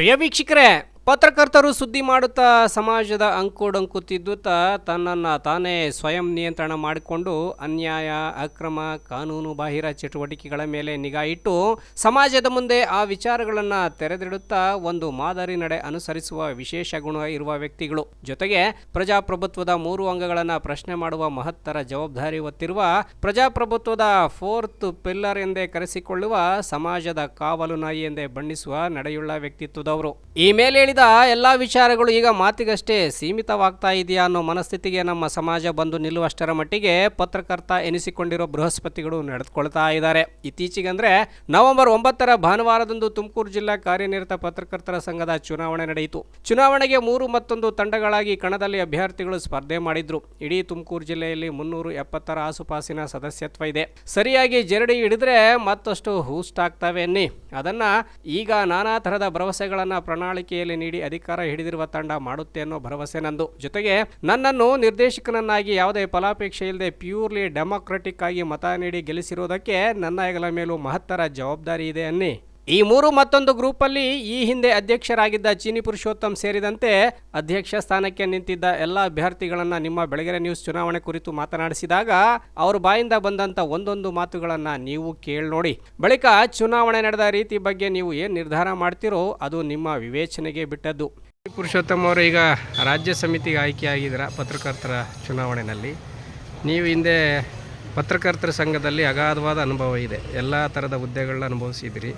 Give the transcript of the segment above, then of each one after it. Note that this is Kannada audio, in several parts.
ಪ್ರಿಯ ವೀಕ್ಷಕರೇ ಪತ್ರಕರ್ತರು ಸುದ್ದಿ ಮಾಡುತ್ತಾ ಸಮಾಜದ ಅಂಕು ತಿದ್ದುತ್ತಾ ತನ್ನನ್ನು ತಾನೇ ಸ್ವಯಂ ನಿಯಂತ್ರಣ ಮಾಡಿಕೊಂಡು ಅನ್ಯಾಯ, ಅಕ್ರಮ, ಕಾನೂನು ಬಾಹಿರ ಚಟುವಟಿಕೆಗಳ ಮೇಲೆ ನಿಗಾ ಇಟ್ಟು ಸಮಾಜದ ಮುಂದೆ ಆ ವಿಚಾರಗಳನ್ನು ತೆರೆದಿಡುತ್ತಾ ಒಂದು ಮಾದರಿ ನಡೆ ಅನುಸರಿಸುವ ವಿಶೇಷ ಗುಣ ಇರುವ ವ್ಯಕ್ತಿಗಳು. ಜೊತೆಗೆ ಪ್ರಜಾಪ್ರಭುತ್ವದ ಮೂರು ಅಂಗಗಳನ್ನು ಪ್ರಶ್ನೆ ಮಾಡುವ ಮಹತ್ತರ ಜವಾಬ್ದಾರಿ ಹೊತ್ತಿರುವ ಪ್ರಜಾಪ್ರಭುತ್ವದ ಫೋರ್ತ್ ಪಿಲ್ಲರ್ ಎಂದೇ ಕರೆಸಿಕೊಳ್ಳುವ ಸಮಾಜದ ಕಾವಲು ನಾಯಿ ಎಂದೇ ಬಣ್ಣಿಸುವ ನಡೆಯುಳ್ಳ ವ್ಯಕ್ತಿತ್ವದವರು. ಈ ಮೇಲೆ ಹೇಳಿದ ಎಲ್ಲಾ ವಿಚಾರಗಳು ಈಗ ಮಾತಿಗಷ್ಟೇ ಸೀಮಿತವಾಗ್ತಾ ಇದೆಯಾ ಅನ್ನೋ ಮನಸ್ಥಿತಿಗೆ ನಮ್ಮ ಸಮಾಜ ಬಂದು ನಿಲ್ಲುವಷ್ಟರ ಮಟ್ಟಿಗೆ ಪತ್ರಕರ್ತ ಎನಿಸಿಕೊಂಡಿರೋ ಬೃಹಸ್ಪತಿಗಳು ನಡೆದುಕೊಳ್ತಾ ಇದ್ದಾರೆ. ಅಂದರೆ ನವೆಂಬರ್ ಒಂಬತ್ತರ ಭಾನುವಾರದಂದು ತುಮಕೂರು ಜಿಲ್ಲಾ ಕಾರ್ಯನಿರತ ಪತ್ರಕರ್ತರ ಸಂಘದ ಚುನಾವಣೆ ನಡೆಯಿತು. ಚುನಾವಣೆಗೆ ಮೂರು ಮತ್ತೊಂದು ತಂಡಗಳಾಗಿ ಕಣದಲ್ಲಿ ಅಭ್ಯರ್ಥಿಗಳು ಸ್ಪರ್ಧೆ ಮಾಡಿದ್ರು. ಇಡೀ ತುಮಕೂರು ಜಿಲ್ಲೆಯಲ್ಲಿ ಮುನ್ನೂರು ಎಪ್ಪತ್ತರ ಆಸುಪಾಸಿನ ಸದಸ್ಯತ್ವ ಇದೆ. ಸರಿಯಾಗಿ ಜರಡಿ ಹಿಡಿದ್ರೆ ಮತ್ತಷ್ಟು ಹೂಸ್ಟ್ ಆಗ್ತವೆ ಅನ್ನಿ. ಅದನ್ನ ಈಗ ನಾನಾ ಥರದ ಭರವಸೆಗಳನ್ನ ಪ್ರಣಾಳಿಕೆಯಲ್ಲಿ ನೀಡಿ ಅಧಿಕಾರ ಹಿಡಿದಿರುವ ತಂಡ ಮಾಡುತ್ತೆ ಅನ್ನೋ ಭರವಸೆ ನಂದು. ಜೊತೆಗೆ ನನ್ನನ್ನು ನಿರ್ದೇಶಕನನ್ನಾಗಿ ಯಾವುದೇ ಫಲಾಪೇಕ್ಷೆ ಇಲ್ಲದೆ ಪ್ಯೂರ್ಲಿ ಡೆಮೊಕ್ರೆಟಿಕ್ ಆಗಿ ಮತ ನೀಡಿ ಗೆಲ್ಲಿಸಿರುವುದಕ್ಕೆ ನನ್ನ ಹೆಗಲ ಮೇಲೂ ಮಹತ್ತರ ಜವಾಬ್ದಾರಿ ಇದೆ ಅನ್ನಿ. ಈ ಮೂರು ಮತ್ತೊಂದು ಗ್ರೂಪಲ್ಲಿ ಈ ಹಿಂದೆ ಅಧ್ಯಕ್ಷರಾಗಿದ್ದ ಚೀನಿ ಪುರುಷೋತ್ತಮ್ ಸೇರಿದಂತೆ ಅಧ್ಯಕ್ಷ ಸ್ಥಾನಕ್ಕೆ ನಿಂತಿದ್ದ ಎಲ್ಲ ಅಭ್ಯರ್ಥಿಗಳನ್ನು ನಿಮ್ಮ ಬೆಳಗೆರೆ ನ್ಯೂಸ್ ಚುನಾವಣೆ ಕುರಿತು ಮಾತನಾಡಿಸಿದಾಗ ಅವ್ರ ಬಾಯಿಂದ ಬಂದಂತ ಒಂದೊಂದು ಮಾತುಗಳನ್ನು ನೀವು ಕೇಳಿ ನೋಡಿ. ಬಳಿಕ ಚುನಾವಣೆ ನಡೆದ ರೀತಿ ಬಗ್ಗೆ ನೀವು ಏನು ನಿರ್ಧಾರ ಮಾಡ್ತೀರೋ ಅದು ನಿಮ್ಮ ವಿವೇಚನೆಗೆ ಬಿಟ್ಟದ್ದು. ಪುರುಷೋತ್ತಮ್ ಅವರು ಈಗ ರಾಜ್ಯ ಸಮಿತಿಗೆ ಆಯ್ಕೆಯಾಗಿದ್ದೀರಾ ಪತ್ರಕರ್ತರ ಚುನಾವಣೆಯಲ್ಲಿ ನೀವು ಹಿಂದೆ ಪತ್ರಕರ್ತರ ಸಂಘದಲ್ಲಿ ಅಗಾಧವಾದ ಅನುಭವ ಇದೆ. ಎಲ್ಲ ಥರದ ಹುದ್ದೆಗಳನ್ನ ಅನುಭವಿಸಿದಿರಿ.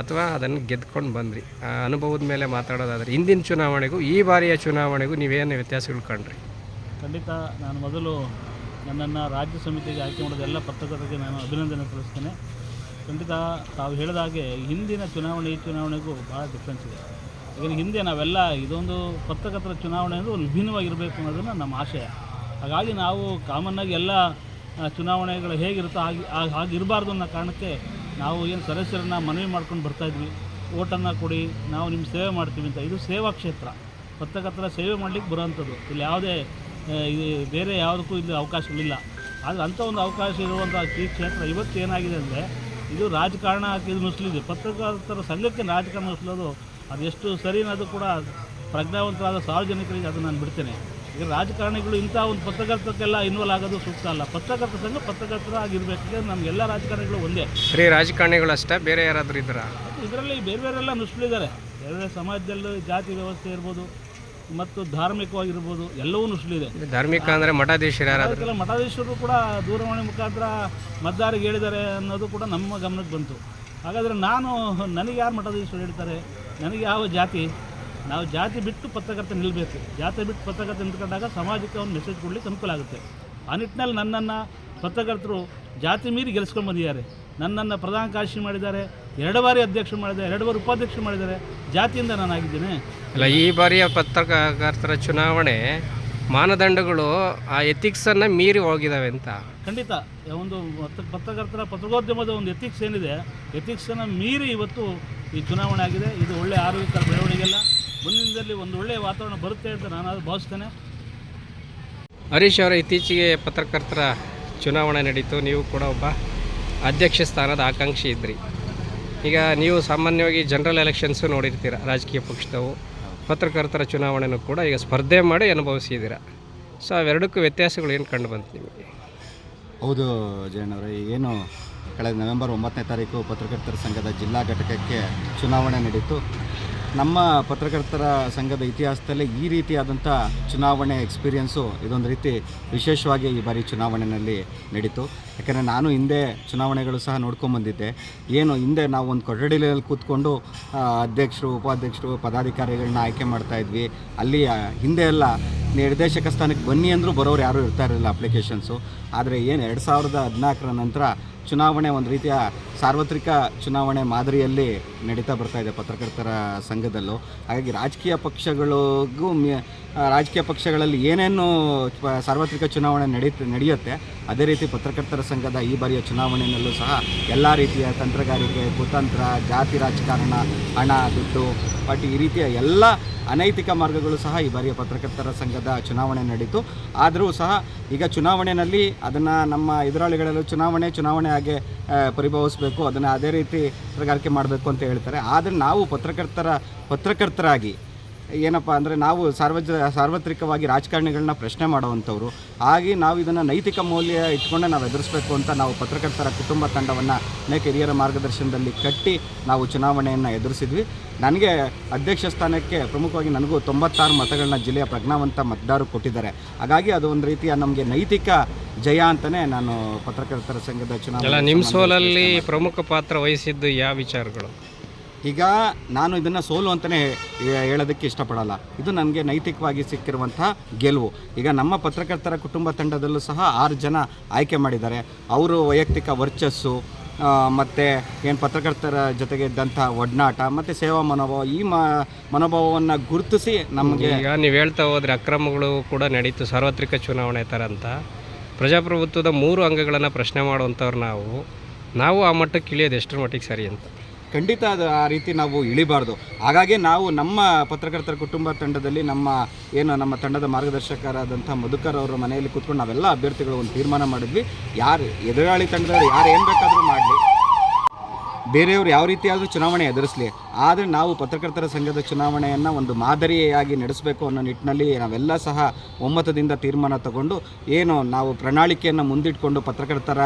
ಅಥವಾ ಅದನ್ನು ಗೆದ್ಕೊಂಡು ಬಂದ್ರಿ. ಆ ಅನುಭವದ ಮೇಲೆ ಮಾತಾಡೋದಾದ್ರೆ, ಹಿಂದಿನ ಚುನಾವಣೆಗೂ ಈ ಬಾರಿಯ ಚುನಾವಣೆಗೂ ನೀವೇನು ವ್ಯತ್ಯಾಸಗಳು ಕಂಡ್ರಿ? ಖಂಡಿತ ನಾನು ಮೊದಲು ನನ್ನನ್ನು ರಾಜ್ಯ ಸಮಿತಿಗೆ ಆಯ್ಕೆ ಮಾಡಿದ ಎಲ್ಲ ಪತ್ರಕರ್ತರಿಗೆ ನಾನು ಅಭಿನಂದನೆ ಸಲ್ಲಿಸ್ತೇನೆ. ಖಂಡಿತ ತಾವು ಹೇಳಿದ ಹಾಗೆ ಹಿಂದಿನ ಚುನಾವಣೆ, ಈ ಚುನಾವಣೆಗೂ ಭಾಳ ಡಿಫ್ರೆನ್ಸ್ ಇದೆ. ಈಗ ಹಿಂದೆ ನಾವೆಲ್ಲ ಇದೊಂದು ಪತ್ರಕರ್ತರ ಚುನಾವಣೆ ಅಂದರೆ ವಿಭಿನ್ನವಾಗಿರಬೇಕು ಅನ್ನೋದನ್ನು ನಮ್ಮ ಆಶಯ. ಹಾಗಾಗಿ ನಾವು ಕಾಮನ್ನಾಗಿ ಎಲ್ಲ ಚುನಾವಣೆಗಳು ಹೇಗಿರುತ್ತೋ ಹಾಗೆ ಹಾಗಿರಬಾರ್ದು ಅನ್ನೋ ಕಾರಣಕ್ಕೆ ನಾವು ಏನು ಸದಸ್ಯರನ್ನು ಮನವಿ ಮಾಡ್ಕೊಂಡು ಬರ್ತಾಯಿದ್ವಿ ಓಟನ್ನು ಕೊಡಿ, ನಾವು ನಿಮ್ಮ ಸೇವೆ ಮಾಡ್ತೀವಿ ಅಂತ. ಇದು ಸೇವಾ ಕ್ಷೇತ್ರ. ಪತ್ರಕರ್ತರ ಸೇವೆ ಮಾಡಲಿಕ್ಕೆ ಬರೋವಂಥದ್ದು. ಇಲ್ಲಿ ಯಾವುದೇ ಬೇರೆ ಯಾವುದಕ್ಕೂ ಇಲ್ಲಿ ಅವಕಾಶಗಳಿಲ್ಲ. ಆದರೆ ಅಂಥ ಒಂದು ಅವಕಾಶ ಇರುವಂಥ ಈ ಕ್ಷೇತ್ರ ಇವತ್ತು ಏನಾಗಿದೆ ಅಂದರೆ, ಇದು ರಾಜಕಾರಣ ಇದು ನುಸ್ಲಿದೆ ಪತ್ರಕರ್ತರ ಸಂಘಕ್ಕೆ ರಾಜಕಾರಣ ನುಸ್ಲೋದು ಅದು ಎಷ್ಟು ಸರಿ ಅನ್ನೋದು ಕೂಡ ಪ್ರಜ್ಞಾವಂತರಾದ ಸಾರ್ವಜನಿಕರಿಗೆ ಅದನ್ನು ನಾನು ಬಿಡ್ತೇನೆ. ಈಗ ರಾಜಕಾರಣಿಗಳು ಇಂಥ ಒಂದು ಪತ್ರಕರ್ತಕ್ಕೆಲ್ಲ ಇನ್ವಾಲ್ವ್ ಆಗೋದು ಸೂಕ್ತ ಅಲ್ಲ. ಪತ್ರಕರ್ತ ಸಂಘ ಪತ್ರಕರ್ತರ ಆಗಿರಬೇಕು. ನಮಗೆಲ್ಲ ರಾಜಕಾರಣಿಗಳು ಒಂದೇ. ಬರೀ ರಾಜಕಾರಣಿಗಳು ಅಷ್ಟೇ? ಬೇರೆ ಯಾರಾದರೂ ಇದ್ದಾರಾ? ಇದರಲ್ಲಿ ಬೇರೆ ಬೇರೆಲ್ಲ ನುಸುಳಿದ್ದಾರೆ ಬೇರೆ ಬೇರೆ ಸಮಾಜದಲ್ಲಿ ಜಾತಿ ವ್ಯವಸ್ಥೆ ಇರ್ಬೋದು ಮತ್ತು ಧಾರ್ಮಿಕವಾಗಿರ್ಬೋದು ಎಲ್ಲವೂ ನುಸುಳಿದೆ ಧಾರ್ಮಿಕ ಅಂದರೆ ಮಠಾಧೀಶರು ಯಾರಾದರೂ? ಅದಕ್ಕೆಲ್ಲ ಮಠಾಧೀಶರು ಕೂಡ ದೂರವಾಣಿ ಮುಖಾಂತರ ಮತದಾರಿಗೆ ಹೇಳಿದ್ದಾರೆ ಅನ್ನೋದು ಕೂಡ ನಮ್ಮ ಗಮನಕ್ಕೆ ಬಂತು. ಹಾಗಾದರೆ ನಾನು ನನಗೆ ಯಾರು ಮಠಾಧೀಶರು ಹೇಳ್ತಾರೆ? ನನಗೆ ಯಾವ ಜಾತಿ? ನಾವು ಜಾತಿ ಬಿಟ್ಟು ಪತ್ರಕರ್ತ ನಿಲ್ಲಬೇಕು ಜಾತಿ ಬಿಟ್ಟು ಪತ್ರಕರ್ತ ನಿಂತ್ಕೊಂಡಾಗ ಸಮಾಜಕ್ಕೆ ಒಂದು ಮೆಸೇಜ್ ಕೊಡಲಿಕ್ಕೆ ಅನುಕೂಲ ಆಗುತ್ತೆ. ಆ ನಿಟ್ಟಿನಲ್ಲಿ ನನ್ನನ್ನು ಪತ್ರಕರ್ತರು ಜಾತಿ ಮೀರಿ ಗೆಲ್ಸ್ಕೊಂಡು ಬಂದಿದ್ದಾರೆ. ನನ್ನನ್ನು ಪ್ರಧಾನ ಕಾರ್ಯದರ್ಶಿ ಮಾಡಿದ್ದಾರೆ ಎರಡು ಬಾರಿ ಅಧ್ಯಕ್ಷ ಮಾಡಿದ್ದಾರೆ ಎರಡು ಬಾರಿ ಉಪಾಧ್ಯಕ್ಷ ಮಾಡಿದ್ದಾರೆ. ಜಾತಿಯಿಂದ ನಾನು ಆಗಿದ್ದೇನೆ. ಅಲ್ಲ ಈ ಬಾರಿಯ ಪತ್ರಕರ್ತರ ಚುನಾವಣೆ ಮಾನದಂಡಗಳು ಆ ಎಥಿಕ್ಸನ್ನು ಮೀರಿ ಹೋಗಿದ್ದಾವೆ ಅಂತ. ಖಂಡಿತ. ಒಂದು ಪತ್ರ ಪತ್ರಕರ್ತರ ಪತ್ರಿಕೋದ್ಯಮದ ಒಂದು ಎಥಿಕ್ಸ್ ಏನಿದೆ ಎಥಿಕ್ಸನ್ನು ಮೀರಿ ಇವತ್ತು ಈ ಚುನಾವಣೆ ಆಗಿದೆ. ಇದು ಒಳ್ಳೆಯ ಆರೋಗ್ಯಕರ ಬೆಳವಣಿಗೆಲ್ಲ ಮುಂದಿನ ದಿನದಲ್ಲಿ ಒಂದು ಒಳ್ಳೆಯ ವಾತಾವರಣ ಬರುತ್ತೆ ಅಂತ ನಾನು ಅದು ಭಾವಿಸ್ತೇನೆ. ಹರೀಶ್ ಅವರ ಇತ್ತೀಚೆಗೆ ಪತ್ರಕರ್ತರ ಚುನಾವಣೆ ನಡೀತು. ನೀವು ಕೂಡ ಒಬ್ಬ ಅಧ್ಯಕ್ಷ ಸ್ಥಾನದ ಆಕಾಂಕ್ಷಿ ಇದ್ರಿ. ಈಗ ನೀವು ಸಾಮಾನ್ಯವಾಗಿ ಜನರಲ್ ಎಲೆಕ್ಷನ್ಸು ನೋಡಿರ್ತೀರ ರಾಜಕೀಯ ಪಕ್ಷದವು. ಪತ್ರಕರ್ತರ ಚುನಾವಣೆನೂ ಕೂಡ ಈಗ ಸ್ಪರ್ಧೆ ಮಾಡಿ ಅನುಭವಿಸಿದ್ದೀರ. ಸೊ ಅವೆರಡಕ್ಕೂ ವ್ಯತ್ಯಾಸಗಳು ಏನು ಕಂಡು ಬಂತು ನಿಮಗೆ? ಹೌದು ಜಯಣ್ಣವರೇ ಏನು ಕಳೆದ ನವೆಂಬರ್ ಒಂಬತ್ತನೇ ತಾರೀಕು ಪತ್ರಕರ್ತರ ಸಂಘದ ಜಿಲ್ಲಾ ಘಟಕಕ್ಕೆ ಚುನಾವಣೆ ನಡೀತು. ನಮ್ಮ ಪತ್ರಕರ್ತರ ಸಂಘದ ಇತಿಹಾಸದಲ್ಲೇ ಈ ರೀತಿಯಾದಂಥ ಚುನಾವಣೆ ಎಕ್ಸ್ಪೀರಿಯನ್ಸು ಇದೊಂದು ರೀತಿ ವಿಶೇಷವಾಗಿ ಈ ಬಾರಿ ಚುನಾವಣೆಯಲ್ಲಿ ನಡೀತು. ಯಾಕಂದರೆ ನಾನು ಹಿಂದೆ ಚುನಾವಣೆಗಳು ಸಹ ನೋಡ್ಕೊಂಬಂದಿದ್ದೆ ಏನು ಹಿಂದೆ ನಾವು ಒಂದು ಕೊಠಡಿಯಲ್ಲಿ ಕೂತ್ಕೊಂಡು ಅಧ್ಯಕ್ಷರು, ಉಪಾಧ್ಯಕ್ಷರು, ಪದಾಧಿಕಾರಿಗಳನ್ನ ಆಯ್ಕೆ ಮಾಡ್ತಾ ಇದ್ವಿ. ಅಲ್ಲಿ ಹಿಂದೆ ಎಲ್ಲ ನಿರ್ದೇಶಕ ಸ್ಥಾನಕ್ಕೆ ಬನ್ನಿ ಅಂದರೂ ಬರೋರು ಯಾರೂ ಇರ್ತಾ ಇರಲಿಲ್ಲ ಅಪ್ಲಿಕೇಶನ್ಸು ಆದರೆ ಏನು ಎರಡು ಸಾವಿರದ ಹದಿನಾಲ್ಕರ ನಂತರ ಚುನಾವಣೆ ಒಂದು ರೀತಿಯ ಸಾರ್ವತ್ರಿಕ ಚುನಾವಣೆ ಮಾದರಿಯಲ್ಲಿ ನಡೀತಾ ಬರ್ತಾ ಇದೆ ಪತ್ರಕರ್ತರ ಸಂಘದಲ್ಲೂ. ಹಾಗಾಗಿ ರಾಜಕೀಯ ಪಕ್ಷಗಳಿಗೂ ರಾಜಕೀಯ ಪಕ್ಷಗಳಲ್ಲಿ ಏನೇನು ಸಾರ್ವತ್ರಿಕ ಚುನಾವಣೆ ನಡೀತ, ನಡೆಯುತ್ತೆ, ಅದೇ ರೀತಿ ಪತ್ರಕರ್ತರ ಸಂಘದ ಈ ಬಾರಿಯ ಚುನಾವಣೆಯಲ್ಲೂ ಸಹ ಎಲ್ಲ ರೀತಿಯ ತಂತ್ರಗಾರಿಕೆ, ಕುತಂತ್ರ, ಜಾತಿ ರಾಜಕಾರಣ, ಹಣ, ದುಡ್ಡು ಬಟ್ ಈ ರೀತಿಯ ಎಲ್ಲ ಅನೈತಿಕ ಮಾರ್ಗಗಳು ಸಹ ಈ ಬಾರಿಯ ಪತ್ರಕರ್ತರ ಸಂಘದ ಚುನಾವಣೆ ನಡೀತು. ಆದರೂ ಸಹ ಈಗ ಚುನಾವಣೆಯಲ್ಲಿ ಅದನ್ನು ನಮ್ಮ ಎದುರಾಳಿಗಳಲ್ಲೂ ಚುನಾವಣೆ ಚುನಾವಣೆ ಹಾಗೆ ಪರಿಭವಿಸಬೇಕು, ಅದನ್ನು ಅದೇ ರೀತಿ ತಂತ್ರಗಾರಿಕೆ ಮಾಡಬೇಕು ಅಂತ ಹೇಳ್ತಾರೆ. ಆದರೆ ನಾವು ಪತ್ರಕರ್ತರ ಪತ್ರಕರ್ತರಾಗಿ ಏನಪ್ಪ ಅಂದರೆ ನಾವು ಸಾರ್ವಜ ಸಾರ್ವತ್ರಿಕವಾಗಿ ರಾಜಕಾರಣಿಗಳನ್ನ ಪ್ರಶ್ನೆ ಮಾಡುವಂಥವ್ರು. ಹಾಗೆ ನಾವು ಇದನ್ನು ನೈತಿಕ ಮೌಲ್ಯ ಇಟ್ಕೊಂಡೆ ನಾವು ಎದುರಿಸಬೇಕು ಅಂತ ನಾವು ಪತ್ರಕರ್ತರ ಕುಟುಂಬ ತಂಡವನ್ನು ಅನೇಕ ಹಿರಿಯರ ಮಾರ್ಗದರ್ಶನದಲ್ಲಿ ಕಟ್ಟಿ ನಾವು ಚುನಾವಣೆಯನ್ನು ಎದುರಿಸಿದ್ವಿ. ನನಗೆ ಅಧ್ಯಕ್ಷ ಸ್ಥಾನಕ್ಕೆ ಪ್ರಮುಖವಾಗಿ ನನಗೂ ತೊಂಬತ್ತಾರು ಮತಗಳನ್ನ ಜಿಲ್ಲೆಯ ಪ್ರಜ್ಞಾವಂತ ಮತದಾರರು ಕೊಟ್ಟಿದ್ದಾರೆ. ಹಾಗಾಗಿ ಅದು ಒಂದು ರೀತಿಯ ನಮಗೆ ನೈತಿಕ ಜಯ ಅಂತಲೇ ನಾನು ಪತ್ರಕರ್ತರ ಸಂಘದ ಚುನಾವಣೆ ನಿಮ್ಮ ಸೋಲಲ್ಲಿ ಪ್ರಮುಖ ಪಾತ್ರ ವಹಿಸಿದ್ದು ಯಾವ ವಿಚಾರಗಳು? ಈಗ ನಾನು ಇದನ್ನು ಸೋಲು ಅಂತಲೇ ಹೇಳೋದಕ್ಕೆ ಇಷ್ಟಪಡಲ್ಲ. ಇದು ನನಗೆ ನೈತಿಕವಾಗಿ ಸಿಕ್ಕಿರುವಂಥ ಗೆಲುವು. ಈಗ ನಮ್ಮ ಪತ್ರಕರ್ತರ ಕುಟುಂಬ ತಂಡದಲ್ಲೂ ಸಹ ಆರು ಜನ ಆಯ್ಕೆ ಮಾಡಿದ್ದಾರೆ. ಅವರು ವೈಯಕ್ತಿಕ ವರ್ಚಸ್ಸು ಮತ್ತು ಏನು ಪತ್ರಕರ್ತರ ಜೊತೆಗೆ ಇದ್ದಂಥ ಒಡನಾಟ, ಮತ್ತು ಸೇವಾ ಮನೋಭಾವ, ಈ ಮನೋಭಾವವನ್ನು ಗುರುತಿಸಿ ನಮಗೆ ಈಗ ನೀವು ಹೇಳ್ತಾ ಹೋದರೆ ಅಕ್ರಮಗಳು ಕೂಡ ನಡೀತು, ಸಾರ್ವತ್ರಿಕ ಚುನಾವಣೆ ಥರ ಅಂತ. ಪ್ರಜಾಪ್ರಭುತ್ವದ ಮೂರು ಅಂಗಗಳನ್ನು ಪ್ರಶ್ನೆ ಮಾಡುವಂಥವ್ರು ನಾವು. ನಾವು ಆ ಮಟ್ಟಕ್ಕೆ ಇಳಿಯೋದು ಎಷ್ಟರ ಮಟ್ಟಿಗೆ ಸರಿ ಅಂತ. ಖಂಡಿತ ಅದು ಆ ರೀತಿ ನಾವು ಇಳಿಬಾರ್ದು. ಹಾಗಾಗಿ ನಾವು ನಮ್ಮ ಪತ್ರಕರ್ತರ ಕುಟುಂಬ ತಂಡದಲ್ಲಿ ನಮ್ಮ ಏನು ನಮ್ಮ ತಂಡದ ಮಾರ್ಗದರ್ಶಕರಾದಂಥ ಮಧುಕರ್ ಅವರ ಮನೆಯಲ್ಲಿ ಕೂತ್ಕೊಂಡು ನಾವೆಲ್ಲ ಅಭ್ಯರ್ಥಿಗಳು ಒಂದು ತೀರ್ಮಾನ ಮಾಡಿದ್ವಿ. ಯಾರು ಎದುರಾಳಿ ತಂಡದಲ್ಲಿ ಯಾರು ಏನು ಬೇಕಾದರೂ ಮಾಡಲಿ. ಬೇರೆಯವರು ಯಾವ ರೀತಿಯಾದರೂ ಚುನಾವಣೆ ಎದುರಿಸಲಿ. ಆದರೆ ನಾವು ಪತ್ರಕರ್ತರ ಸಂಘದ ಚುನಾವಣೆಯನ್ನು ಒಂದು ಮಾದರಿಯಾಗಿ ನಡೆಸಬೇಕು ಅನ್ನೋ ನಿಟ್ಟಿನಲ್ಲಿ ನಾವೆಲ್ಲ ಸಹ ಒಮ್ಮತದಿಂದ ತೀರ್ಮಾನ ತಗೊಂಡು ಏನು ನಾವು ಪ್ರಣಾಳಿಕೆಯನ್ನು ಮುಂದಿಟ್ಕೊಂಡು ಪತ್ರಕರ್ತರ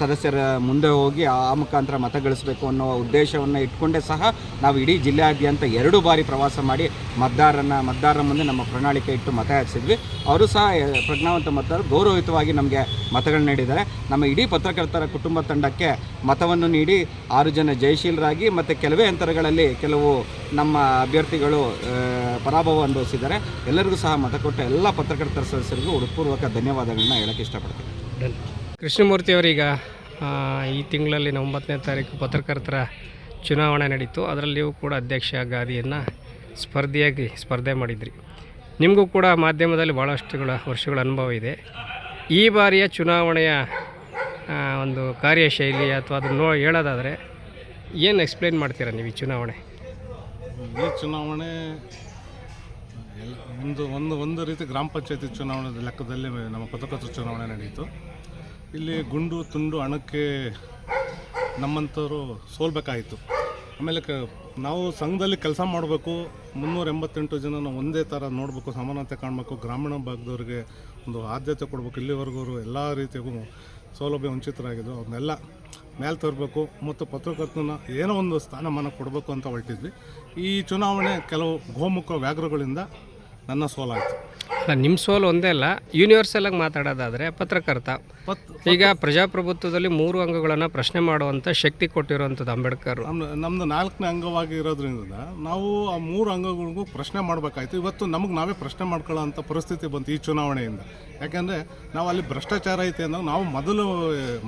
ಸದಸ್ಯರ ಮುಂದೆ ಹೋಗಿ ಆ ಮುಖಾಂತರ ಮತ ಗಳಿಸಬೇಕು ಅನ್ನೋ ಉದ್ದೇಶವನ್ನು ಇಟ್ಕೊಂಡೇ ಸಹ ನಾವು ಇಡೀ ಜಿಲ್ಲೆಯಾದ್ಯಂತ ಎರಡು ಬಾರಿ ಪ್ರವಾಸ ಮಾಡಿ ಮತದಾರನ ಮತದಾರರ ಮುಂದೆ ನಮ್ಮ ಪ್ರಣಾಳಿಕೆ ಇಟ್ಟು ಮತ ಹಾಕಿಸಿದ್ವಿ ಅವರು ಸಹ ಪ್ರಜ್ಞಾವಂತ ಮತದಾರರು, ಗೌರವಯುತವಾಗಿ ನಮಗೆ ಮತಗಳನ್ನ ನೀಡಿದ್ದಾರೆ. ನಮ್ಮ ಇಡೀ ಪತ್ರಕರ್ತರ ಕುಟುಂಬ ತಂಡಕ್ಕೆ ಮತವನ್ನು ನೀಡಿ ಆರು ಜನ ಜಯಶೀಲರಾಗಿ ಮತ್ತು ಕೆಲವೇ ಅಂತರಗಳಲ್ಲಿ ಕೆಲವು ನಮ್ಮ ಅಭ್ಯರ್ಥಿಗಳು ಪರಾಭವ ಅನುಭವಿಸಿದ್ದಾರೆ. ಎಲ್ಲರಿಗೂ ಸಹ ಮತ ಕೊಟ್ಟ ಎಲ್ಲ ಪತ್ರಕರ್ತರ ಸದಸ್ಯರಿಗೂ ಹೃತ್ಪೂರ್ವಕ ಧನ್ಯವಾದಗಳನ್ನ ಹೇಳಕ್ಕೆ ಇಷ್ಟಪಡ್ತೀನಿ. ಕೃಷ್ಣಮೂರ್ತಿ ಅವರೀಗ ಈ ತಿಂಗಳಲ್ಲಿ ಒಂಬತ್ತನೇ ತಾರೀಕು ಪತ್ರಕರ್ತರ ಚುನಾವಣೆ ನಡೀತು. ಅದರಲ್ಲಿಯೂ ಕೂಡ ಅಧ್ಯಕ್ಷ ಗಾದಿಯನ್ನು ಸ್ಪರ್ಧೆಯಾಗಿ ಸ್ಪರ್ಧೆ ಮಾಡಿದ್ರಿ. ನಿಮಗೂ ಕೂಡ ಮಾಧ್ಯಮದಲ್ಲಿ ಭಾಳಷ್ಟುಗಳ ವರ್ಷಗಳ ಅನುಭವ ಇದೆ. ಈ ಬಾರಿಯ ಚುನಾವಣೆಯ ಒಂದು ಕಾರ್ಯಶೈಲಿ ಅಥವಾ ಅದನ್ನು ನೋ, ಹೇಳೋದಾದರೆ ಏನು ಎಕ್ಸ್ಪ್ಲೇನ್ ಮಾಡ್ತೀರಾ ನೀವು ಈ ಚುನಾವಣೆ? ಈ ಚುನಾವಣೆ, ಎಲ್ಲ ಒಂದು ಒಂದು ಒಂದು ರೀತಿ ಗ್ರಾಮ ಪಂಚಾಯತಿ ಚುನಾವಣೆ ಲೆಕ್ಕದಲ್ಲಿ ನಮ್ಮ ಪತ್ರಕರ್ತರ ಚುನಾವಣೆ ನಡೆಯಿತು ಇಲ್ಲಿ ಗುಂಡು, ತುಂಡು ಹಣಕ್ಕೆ ನಮ್ಮಂಥವರು ಸೋಲ್ಬೇಕಾಯಿತು. ಆಮೇಲೆ ನಾವು ಸಂಘದಲ್ಲಿ ಕೆಲಸ ಮಾಡಬೇಕು ಮುನ್ನೂರ ಎಂಬತ್ತೆಂಟು ಜನ ಒಂದೇ ಥರ ನೋಡಬೇಕು, ಸಮಾನತೆ ಕಾಣಬೇಕು, ಗ್ರಾಮೀಣ ಭಾಗದವ್ರಿಗೆ ಒಂದು ಆದ್ಯತೆ ಕೊಡಬೇಕು, ಇಲ್ಲಿವರೆಗೂ ಎಲ್ಲ ರೀತಿಗೂ ಸೌಲಭ್ಯ ವಂಚಿತರಾಗಿದ್ದು ಅವ್ರನ್ನೆಲ್ಲ ಮೇಲೆ ತರಬೇಕು ಮತ್ತು ಪತ್ರಕರ್ತನ ಏನೋ ಒಂದು ಸ್ಥಾನಮಾನ ಕೊಡಬೇಕು ಅಂತ ಹೊರಟಿದ್ವಿ. ಈ ಚುನಾವಣೆ ಕೆಲವು ಗೋಮುಖ ವ್ಯಾಘ್ರಗಳಿಂದ ನನ್ನ ಸೋಲಾಯಿತು. ಅಲ್ಲ ನಿಮ್ಮ ಸೋಲು ಒಂದೇ ಅಲ್ಲ ಯೂನಿವರ್ಸಲಾಗಿ ಮಾತಾಡೋದಾದರೆ ಪತ್ರಕರ್ತ. ಪತ್ ಈಗ ಪ್ರಜಾಪ್ರಭುತ್ವದಲ್ಲಿ ಮೂರು ಅಂಗಗಳನ್ನು ಪ್ರಶ್ನೆ ಮಾಡುವಂಥ ಶಕ್ತಿ ಕೊಟ್ಟಿರುವಂಥದ್ದು ಅಂಬೇಡ್ಕರ್. ನಮ್ದು ನಮ್ಮದು ನಾಲ್ಕನೇ ಅಂಗವಾಗಿ ಇರೋದ್ರಿಂದ ನಾವು ಆ ಮೂರು ಅಂಗಗಳಿಗೂ ಪ್ರಶ್ನೆ ಮಾಡಬೇಕಾಯ್ತು. ಇವತ್ತು ನಮಗೆ ನಾವೇ ಪ್ರಶ್ನೆ ಮಾಡ್ಕೊಳ್ಳೋ ಅಂಥ ಪರಿಸ್ಥಿತಿ ಬಂತು ಈ ಚುನಾವಣೆಯಿಂದ. ಯಾಕೆಂದರೆ ನಾವು ಅಲ್ಲಿ ಭ್ರಷ್ಟಾಚಾರ ಐತೆ ಅನ್ನೋ ನಾವು ಮೊದಲು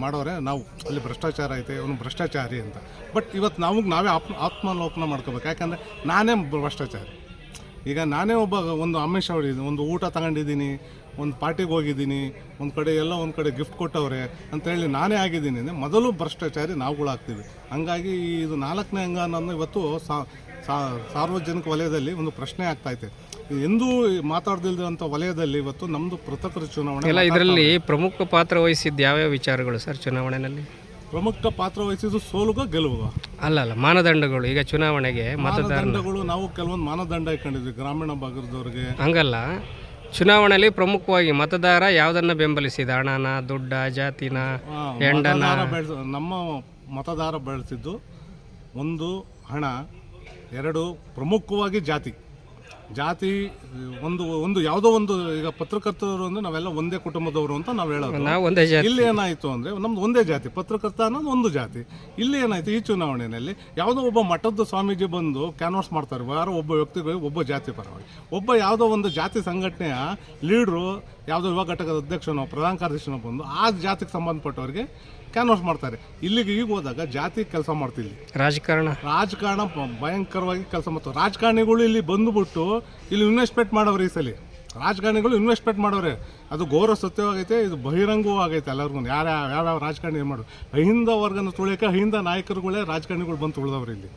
ಮಾಡೋರೆ ನಾವು ಅಲ್ಲಿ ಭ್ರಷ್ಟಾಚಾರ ಐತೆ ಅವನು ಭ್ರಷ್ಟಾಚಾರಿ ಅಂತ. ಬಟ್ ಇವತ್ತು ನಮಗೆ ನಾವೇ ಆತ್ಮ ಆತ್ಮಾಲೋಪನ ಮಾಡ್ಕೋಬೇಕು. ಯಾಕಂದರೆ ನಾನೇ ಭ್ರಷ್ಟಾಚಾರಿ. ಈಗ ನಾನೇ ಒಬ್ಬ ಒಂದು ಆಮಿಷ ಹೊಡಿದ್ದೀನಿ ಒಂದು ಊಟ ತಗೊಂಡಿದ್ದೀನಿ ಒಂದು ಪಾರ್ಟಿಗೆ ಹೋಗಿದ್ದೀನಿ ಒಂದು ಕಡೆ ಎಲ್ಲ ಒಂದು ಕಡೆ ಗಿಫ್ಟ್ ಕೊಟ್ಟವ್ರೆ ಅಂತೇಳಿ ನಾನೇ ಆಗಿದ್ದೀನಿ ಅಂದರೆ ಮೊದಲು ಭ್ರಷ್ಟಾಚಾರಿ ನಾವುಗಳಾಗ್ತೀವಿ ಹಂಗಾಗಿ ಇದು ನಾಲ್ಕನೇ ಅಂಗ ಅನ್ನೋದು ಇವತ್ತು ಸಾರ್ವಜನಿಕ ವಲಯದಲ್ಲಿ ಒಂದು ಪ್ರಶ್ನೆ ಆಗ್ತೈತೆ ಎಂದೂ ಮಾತಾಡ್ದಿಲ್ದಂಥ ವಲಯದಲ್ಲಿ ಇವತ್ತು ನಮ್ಮದು ಪೃಥಕ್ ಚುನಾವಣೆ ಇದರಲ್ಲಿ ಪ್ರಮುಖ ಪಾತ್ರ ವಹಿಸಿದ್ದು ಯಾವ್ಯಾವ ವಿಚಾರಗಳು ಸರ್ ಚುನಾವಣೆಯಲ್ಲಿ? ಪ್ರಮುಖ ಪಾತ್ರ ವಹಿಸಿದ್ದು ಸೋಲುಗ ಗೆಲುವುಗ? ಅಲ್ಲ ಅಲ್ಲ ಮಾನದಂಡಗಳು. ಈಗ ಚುನಾವಣೆಗೆ ಮತದಾರರು ಮಾನದಂಡಗಳು ನಾವು ಕೆಲವೊಂದು ಮಾನದಂಡ ಇಟ್ಕೊಂಡಿದ್ವಿ ಗ್ರಾಮೀಣ ಭಾಗದವ್ರಿಗೆ. ಹಂಗಲ್ಲ. ಚುನಾವಣೆಯಲ್ಲಿ ಪ್ರಮುಖವಾಗಿ ಮತದಾರ ಯಾವುದನ್ನ ಬೆಂಬಲಿಸಿದ? ಹಣನ ದುಡ್ಡ ಜಾತಿನ ಆ, ಹೆಂಡನ? ಮತದಾರ ಬೆಳ್ಸ ನಮ್ಮ ಮತದಾರ ಬೆಳೆಸಿದ್ದು ಒಂದು ಹಣ ಎರಡು ಪ್ರಮುಖವಾಗಿ ಜಾತಿ. ಜಾತಿ ಒಂದು ಒಂದು ಯಾವುದೋ ಒಂದು ಈಗ ಪತ್ರಕರ್ತರು ಅಂದ್ರೆ ನಾವೆಲ್ಲ ಒಂದೇ ಕುಟುಂಬದವರು ಅಂತ ನಾವು ಹೇಳೋದು. ಇಲ್ಲಿ ಏನಾಯ್ತು ಅಂದ್ರೆ ನಮ್ದು ಒಂದೇ ಜಾತಿ ಪತ್ರಕರ್ತ ಅನ್ನೋದು ಒಂದು ಜಾತಿ. ಇಲ್ಲಿ ಏನಾಯ್ತು ಈ ಚುನಾವಣೆಯಲ್ಲಿ ಯಾವುದೋ ಒಬ್ಬ ಮಠದ ಸ್ವಾಮೀಜಿ ಬಂದು ಕ್ಯಾನ್ವಾಸ್ ಮಾಡ್ತಾರೆ. ಯಾರೋ ಒಬ್ಬ ವ್ಯಕ್ತಿಗಳು ಒಬ್ಬ ಜಾತಿ ಪರವಾಗಿ. ಒಬ್ಬ ಯಾವುದೋ ಒಂದು ಜಾತಿ ಸಂಘಟನೆಯ ಲೀಡ್ರು ಯಾವುದೋ ಯುವ ಘಟಕದ ಅಧ್ಯಕ್ಷನೋ ಪ್ರಧಾನ ಕಾರ್ಯದರ್ಶಿನೋ ಬಂದು ಆ ಜಾತಿಗೆ ಸಂಬಂಧಪಟ್ಟವರಿಗೆ ಕ್ಯಾನ್ವಾಸ್ ಮಾಡ್ತಾರೆ. ಇಲ್ಲಿಗೆ ಈಗ ಹೋದಾಗ ಜಾತಿ ಕೆಲಸ ಮಾಡ್ತಿಲ್ಲಿ. ರಾಜಕಾರಣ. ರಾಜಕಾರಣ ಭಯಂಕರವಾಗಿ ಕೆಲಸ ಮಾಡ್ತಾರೆ ರಾಜಕಾರಣಿಗಳು ಇಲ್ಲಿ ಬಂದುಬಿಟ್ಟು ಇಲ್ಲಿ ಇನ್ವೆಸ್ಟ್ಮೆಂಟ್ ಮಾಡೋರು ಈ ಸಲ. ರಾಜಕಾರಣಿಗಳು ಇನ್ವೆಸ್ಟ್ಮೆಂಟ್ ಮಾಡೋರೆ ಅದು ಗೌರವ ಸತ್ಯವಾಗೈತೆ ಇದು ಬಹಿರಂಗವೂ ಆಗೈತೆ ಎಲ್ಲರಿಗೂ ಯಾರು ಯಾವ್ಯಾವ ರಾಜಕಾರಣಿ ಏನು ಮಾಡೋದು? ಅಹಿಂದ ವರ್ಗನ ತುಳಿಯೋಕೆ ಅಹಿಂದ ನಾಯಕರುಗಳೇ ರಾಜಕಾರಣಿಗಳು ಬಂದು ತುಳಿದವ್ರು ಇಲ್ಲಿ.